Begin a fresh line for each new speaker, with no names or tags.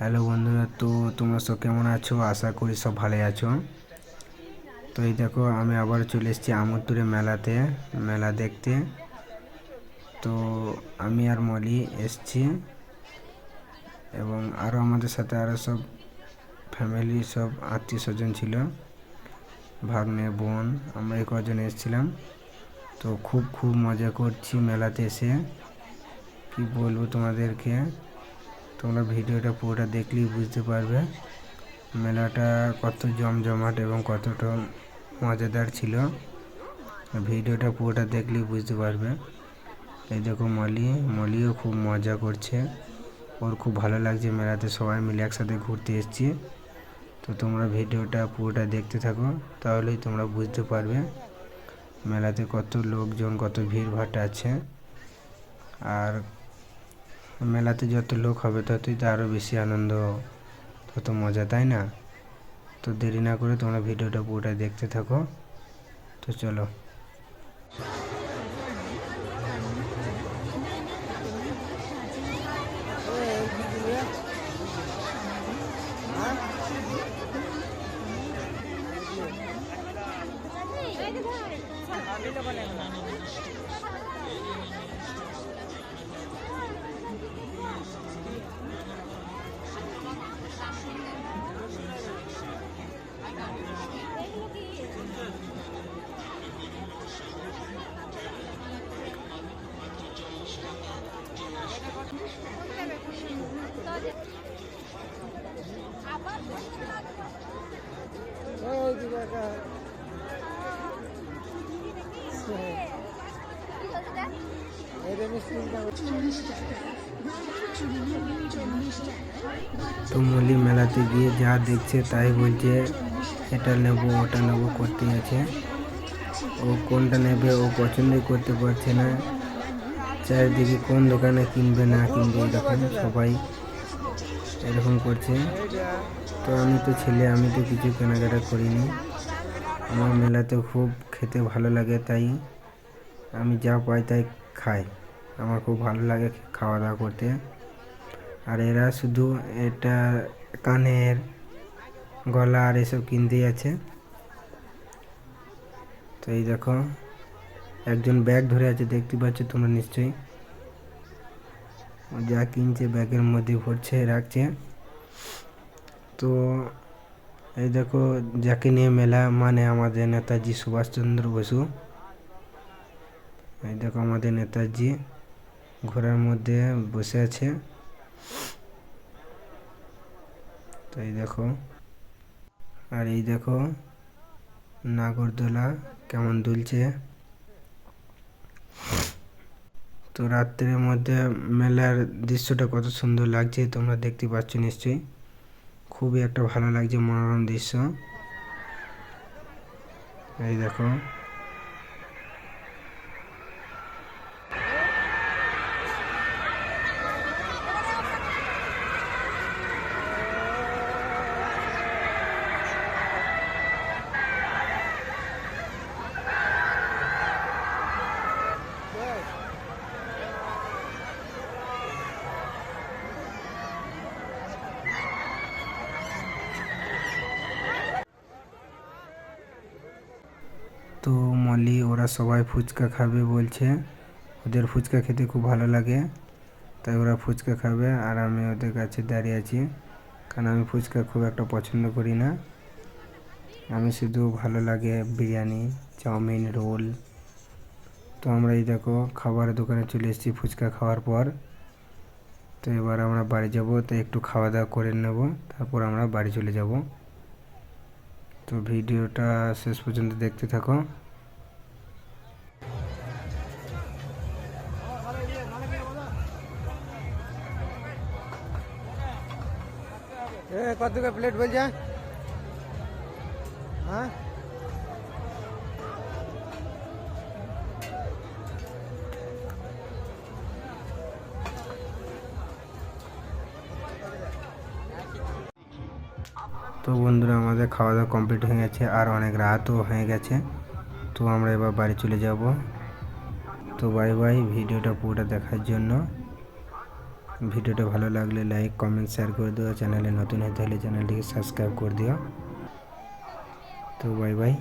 Hello বন্ধুরা, তো তোমরা সব কেমন আছো? আশা করি সব ভালোই আছো। তো এই দেখো, আমি আবার চলে এসেছি আমরতুরে মেলাতে, মেলা দেখতে। তো আমি আর মলি এসছি এবং আরও আমাদের সাথে আরও সব ফ্যামিলি সব আত্মীয় স্বজন ছিল। ভাগ্নে বোন, আমরা এই কজন এসেছিলাম। তো খুব খুব মজা করছি মেলাতে এসে। কি বলব তোমাদেরকে? তোমরা ভিডিওটা পুরোটা দেখলেই বুঝতে পারবে। মেলাটা কত জমজমাট এবং কতটা মজাদার ছিল। ভিডিওটা পুরোটা দেখলেই বুঝতে পারবে। এই দেখো মলি, মলিও খুব মজা করছে। ওর খুব ভালো লাগছে মেলাতে, সবাই মিলে একসাথে ঘুরতে এসেছি। তো তোমরা ভিডিওটা পুরোটা দেখতে থাকো, তাহলেই তোমরা বুঝতে পারবে মেলাতে কত লোকজন, কত ভিড়ভাট আছে। আর মেলাতে যত লোক হবে ততই তো আরও বেশি আনন্দ, তত মজা, তাই না? তো দেরি না করে তোমরা ভিডিওটা পুরোটা দেখতে থাকো। তো চলো। তো মলি মেলাতে গিয়ে যা দেখছে তাই বলছে, এটা নেব, ওটা নেব করতে আছে। ও কোনটা নেবে, ও পছন্দই করতে পারছে না। চারিদিকে কোন দোকানে কিনবে, না কিনবে, এরকম সবাই এরকম করছে। তো আমি তো ছেলে, আমি তো কিছু কেনাকাটা করিনি। আমার মেলাতে খুব খেতে ভালো লাগে, তাই আমি যা পাই তাই খাই। আমার খুব ভালো লাগে খাওয়া দাওয়া করতে। আর এরা শুধু এটা কানের, গলা আর এসব কিনতেই আছে। তো এই দেখো, একজন ব্যাগ ধরে আছে, দেখতে পাচ্ছ তোমরা নিশ্চয়ই। যা কিনছে ব্যাগের মধ্যে ভরছে, রাখছে। তো এই দেখো, যাকে নিয়ে মেলা মানে আমাদের নেতাজি সুভাষচন্দ্র বসু। এই দেখো আমাদের নেতাজি ঘোড়ার মধ্যে বসে আছে। তো এই দেখো, আর এই দেখো, নাগরদোলা কেমন দুলছে। তো রাত্রের মধ্যে মেলার দৃশ্যটা কত সুন্দর লাগছে তোমরা দেখতে পাচ্ছ নিশ্চয়ই। খুবই একটা ভালো লাগছে মনোরম দৃশ্য। এই দেখো তো মলি ওরা সবাই ফুচকা খাবে বলছে। ওদের ফুচকা খেতে খুব ভালো লাগে। তাই ওরা ফুচকা খাবে আর আমি ওদের কাছে দাঁড়িয়ে আছি। কারণ আমি ফুচকা খুব একটা পছন্দ করি না। আমি শুধু ভালো লাগে বিরিয়ানি, চাউমিন, রোল। তো আমরা এই দেখো, খাবারের দোকানে চলে এসেছি ফুচকা খাওয়ার পর। তো এবার আমরা বাড়ি যাব, তো একটু খাওয়া দাওয়া করে নেব, তারপর আমরা বাড়ি চলে যাব। তো ভিডিওটা শেষ পর্যন্ত দেখতে থাকো।
কত টাকা প্লেট বলছে? হ্যাঁ?
তো বন্ধুরা, আমাদের খাওয়া দাওয়া কমপ্লিট হয়ে গেছে, আর অনেক রাতও হয়ে গেছে। তো আমরা এবার বাড়ি চলে যাব। তো বাই বাই ভিডিওটা পুরোটা দেখার জন্য। ভিডিওটা ভালো লাগলে লাইক, কমেন্ট শেয়ার করে দিও। চ্যানেলে নতুন হয়ে থাকলে চ্যানেলটিকে সাবস্ক্রাইব করে দিও। তো বাই বাই